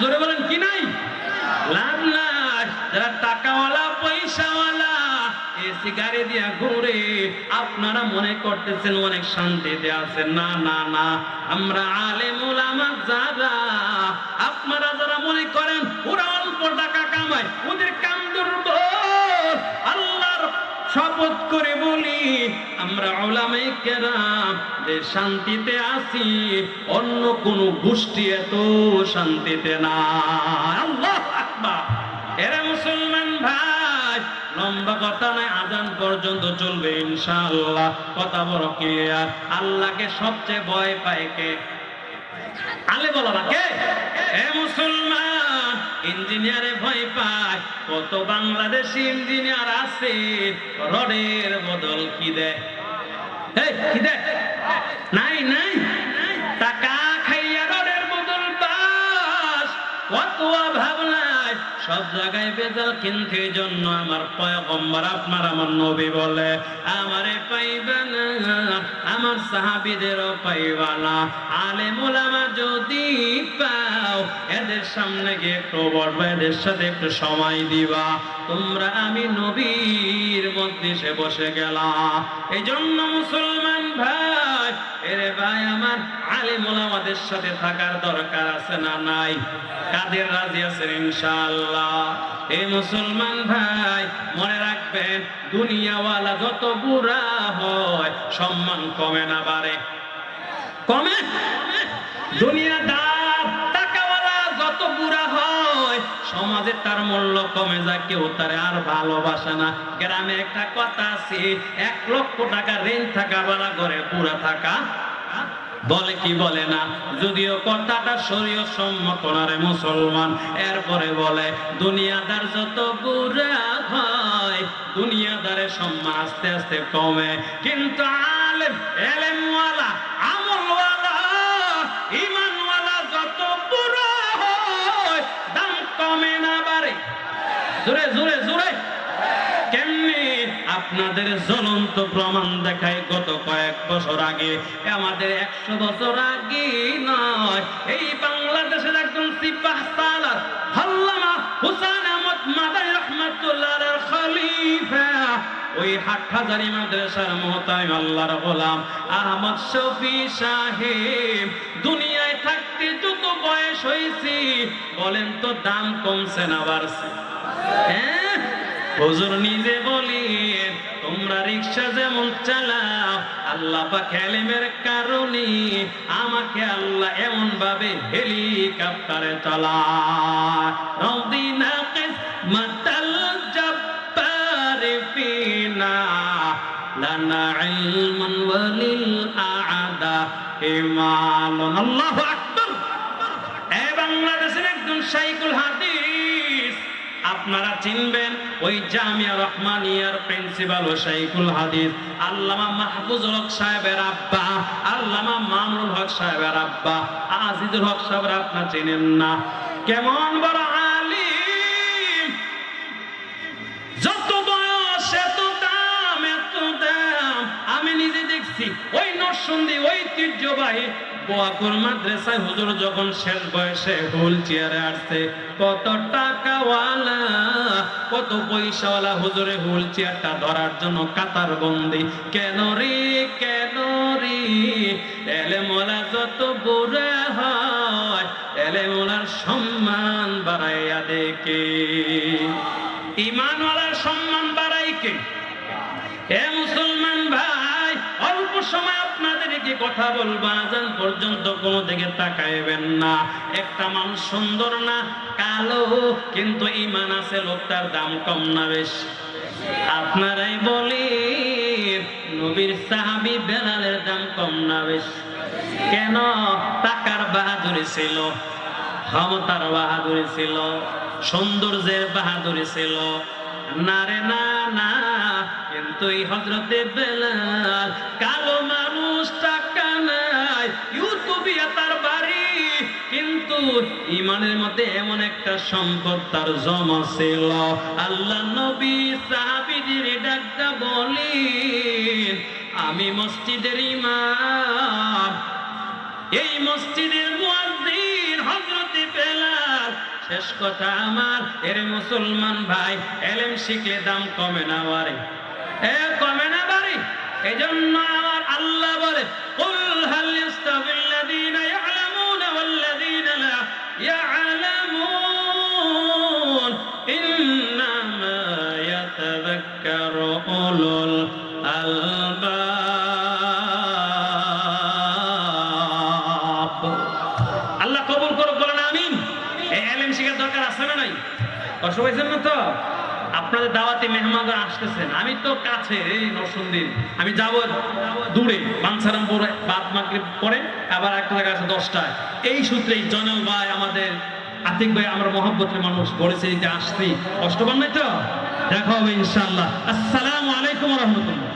জোরে বলেন, কি নাই? যারা টাকাওয়ালা, পয়সাওয়ালা, এসি দিয়া ঘুরে আপনারা মনে করতেছেন অনেক শান্তিতে আছেন। না না না। আমরা আলেমুল আমার যারা, আপনারা যারা মনে করেন, ওরা অল্প টাকা কামায়, ওদের শপথ করে বলি, আমরা ওলামাই কেরাম যে শান্তিতে আছি, অন্য কোন গোষ্ঠী এত শান্তিতে না আল্লাহ এরা মুসলমান ভাই, লম্বা কথা নাই আজান পর্যন্ত চলবে ইনশাআল্লাহ। কথা বড় ক্লিয়ার আল্লাহকে সবচেয়ে ভয় পায় কে? আলে বলো বাকে এ মুসলমান, ইঞ্জিনিয়ারে ভয় পায়, কত বাংলাদেশি ইঞ্জিনিয়ার আছে, রডের বদল কি দে? কি দেয় নাই নাই। টাকা খাইয়া রডের বদল পাস কত অভাব নাই সব জায়গায় বেজাল কিন্তু জন্য আমার পয়গম্বর, আপনার আমার নবী বলে, আমারে পাইবে না, আমার সাহাবিদেরও পাইবা না। আলেম ওলামা যদি পাও, এদের সামনে গিয়ে একটু বসবা, এদের সাথে একটু সময় দিবা। তোমরা আমি নবীর মধ্যে সে বসে গেলাম। এই জন্য মুসলমান ভাই, এরে ভাই আমার আলেম ওলামাদের সাথে থাকার দরকার আছে না নাই? কাদের রাজি আছেন ইনশাআল্লাহ? এই মুসলমান ভাই, মনে রাখবেন, দুনিয়াওয়ালা যত বুড়া হয়, সম্মান কমে না বাড়ে। কমে? টাকাওয়ালা যত বুড়া হয়, সমাজে তার মূল্য কমে যায়, কেউ তারে আর ভালোবাসে না। গ্রামে একটা কথা আছে, এক লক্ষ টাকা ঋণ থাকা বেলা ঘরে পুরা থাকা বলে কি বলে না? যদিও কথাটা শরীয় সম্মত না রে মুসলমান। এরপরে বলে, দুনিয়াদার যত বুড়া হয় দুনিয়াদারের সম্মান আস্তে আস্তে কমে। কিন্তু আলেম, এলেমওয়ালা আপনাদের জ্বলন্ত প্রমাণ দেখায় গত কয়েক বছর আগে। আমাদের একশো বছর আগে নয়। এই বাংলাদেশের একজন ওই হাটহাজারি মাদ্রাসার মহতায় আল্লাহর গোলাম আহমদ শফি সাহেব। দুনিয়ায় থাকতে যত বয়স হয়েছে, বলেন তো দাম কমছে না বাড়ছে? হ্যাঁ? হুজুর নিজে বলি তোমরা রিক্সা যেমন চালাও, আল্লাহ পাক এলেমের কারণে আমাকে আল্লাহ এমন ভাবে হেলিকপ্টারে আকবার। এ বাংলাদেশের একজন শাইখুল হাদিস আপনারা চিনবেন, ওই জামিয়া রহমানিয়ার প্রিন্সিপাল ও শাইখুল হাদিস, আল্লামা মাহফুজুল হক সাহেবের আব্বা, আল্লামা মামুনুল হক সাহেবের আব্বা, আজিজুল হক সাহেবের আপনারা চেনেন না। কেমন বড় আলিম! যত বয়স, এত দাম এত দাম, আমি নিজে দেখছি, ওই ঐতিহ্যবাহী বোয়াকুর মাদ্রাসায় হুজুর যখন শেষ বয়সে হুল চেয়ারে আসছে, কত টাকাওয়ালা, কত পয়সাওয়ালা হুজুরে হুল চেয়ারটা ধরার জন্য কাতার বন্দি। কেন রে কেন রে? এলে মোলা যত বুড়া হয় এলে মোলার সম্মান বাড়াইয়া দেখে ইমানওয়ালার সম্মান বাড়াই কে? হে মুসলমান সময় আপনাদেরকে কথা বলব, আজান পর্যন্ত কোনো দিকে তাকাইবেন না। একটা মানুষ সুন্দর না, কালো, কিন্তু ইমান আছে, লোকটার দাম কম না বেশি। আপনারাই বলি নবীর সাহাবি বেলালের দাম কম না বেশি। কেন? টাকার বাহাদুরি ছিল, ক্ষমতার বাহাদুরি ছিল, সৌন্দর্যের বাহাদুরি ছিল। না না না হজরতে বেলাল। কালো মানুষ টাকা নাই ইউটিউবিয়া তার বাড়ি। কিন্তু ইমানের মধ্যে এমন একটা সম্পদ তার জমা ছিল। আল্লাহ নবী সাহাবিদের ডাকটা বলি আমি মসজিদের ইমাম। এই মসজিদের মুয়াজ্জিন হযরতে বেলাল। শেষ কথা আমার, এর মুসলমান ভাই, এলেম শিখলে দাম কমে না বাড়ে এ কমে না বাড়ি? এই জন্য আমার আল্লাহ বলে, কুল হাল ইস্তাবিল্লাযীনা ইয়ালামুনা ওয়াল্লাযীনা লা ইয়ালামুন, ইন্নামা ইয়াতাযাক্কারু উলুল আল্লাহ কবুল করুক, বলেন আমিন। এই এলেম শিখার দরকার আছে না নাই? পাইছেন না তো? আপনাদের দাওয়াতে মেহমানরা আসতেছেন। আমি তো কাছে, এই নরসুন্দির আমি যাব দূরে, বানসারামপুর, বাদ মাগরিব পরে, আবার একটা জায়গা আছে দশটায়। এই সূত্রেই জনল ভাই আমাদের, আতিক ভাই আমরা মহব্বতের মানুষ, বলেছে যে আসছি। কষ্ট পান নাই তো? দেখা হবে ইনশাল্লাহ আসসালামু আলাইকুম রহমতুল্লাহ।